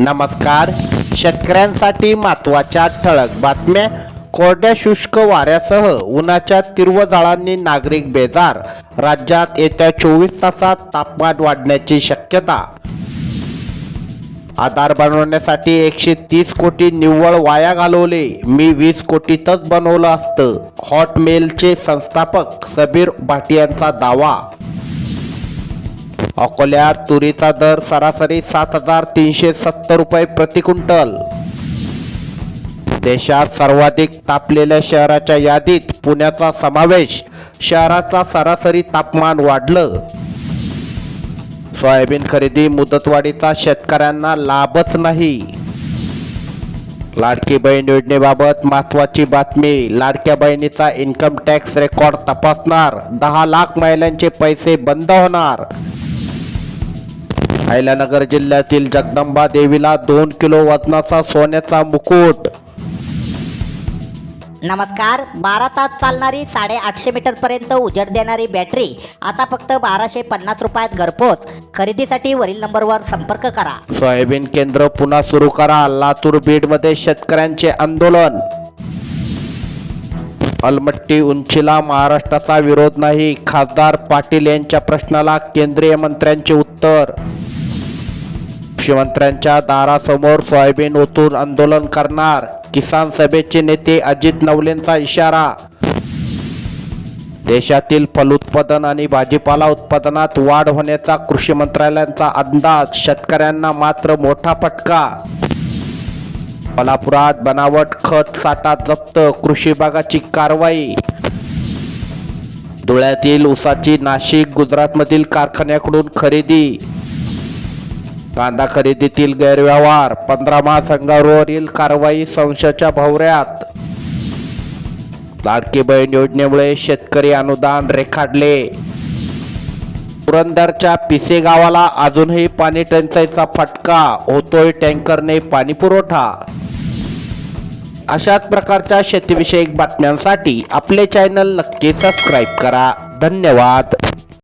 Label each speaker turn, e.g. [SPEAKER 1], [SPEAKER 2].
[SPEAKER 1] नमस्कार. शेतकऱ्यांसाठी महत्त्वाच्या ठळक बातम्या. कोरड्या शुष्क वाऱ्यासह उन्हाच्या तीव्र जाळांनी नागरिक बेजार. राज्यात येत्या चोवीस तासात तापमान वाढण्याची शक्यता. आधार बनवण्यासाठी एकशे तीस कोटी निव्वळ वाया घालवले. मी वीस कोटीतच बनवलं असतं. हॉटमेलचे संस्थापक सबीर भाटियांचा दावा. अकोल्यात तुरीचा दर सरासरी सात हजार तीनशे सत्तर रुपये प्रति क्विंटल. देशात सर्वाधिक तापलेल्या शहराच्या यादीत पुण्याचा समावेश शहराचा सरासरी तापमान वाढलं. सोयाबीन खरेदी मुदतवाढीचा शेतकऱ्यांना लाभच नाही. लाडकी बहीण योजनेबाबत महत्वाची बातमी लाडक्या बहिणीचा इन्कम टॅक्स रेकॉर्ड तपासणार दहा लाख महिलांचे पैसे बंद होणार. अहिल्यानगर जिल्ह्यातील जगदंबा देवीला दोन किलो वजनाचा सोन्याचा मुकुट.
[SPEAKER 2] नमस्कार बारा तास चालणारी साडे आठशे मीटर पर्यंत उजेड देणारी बॅटरी आता फक्त बाराशे पन्नास रुपयात घरपोच. खरेदीसाठी वरील नंबरवर संपर्क करा.
[SPEAKER 1] सोयाबीन केंद्र पुन्हा सुरू करा. लातूर बीडमध्ये शेतकऱ्यांचे आंदोलन. अलमट्टी उंचीला महाराष्ट्राचा विरोध नाही. खासदार पाटील यांच्या प्रश्नाला केंद्रीय मंत्र्यांचे उत्तर. मुख्यमंत्र्यांच्या दारासमोर सोयाबीन ओतून आंदोलन करणार. किसान सभेचे नेते अजित नवलेंचा इशारा. देशातील फलोत्पादन आणि भाजीपाला उत्पादनात वाढ होण्याचा कृषी मंत्रालयाचा अंदाज. शेतकऱ्यांना मात्र मोठा फटका. कोल्हापुरात बनावट खत साठा जप्त कृषी विभागाची कारवाई. धुळ्यातील ऊसाची नाशिक गुजरातमधील कारखान्याकडून खरेदी. कांदा खरेदीतील गैरव्यवहार पंधरा महासंघावरील कारवाई संशयाच्या भवऱ्यात. लाडकी बहीण योजनेमुळे शेतकरी अनुदान रेखाडले पुरंदरच्या पिसे गावाला अजूनही पाणी टंचाईचा फटका होतोय टँकरने पाणी पुरवठा. अशाच प्रकारच्या शेतीविषयक बातम्यांसाठी आपले चॅनल नक्की सबस्क्राईब करा. धन्यवाद.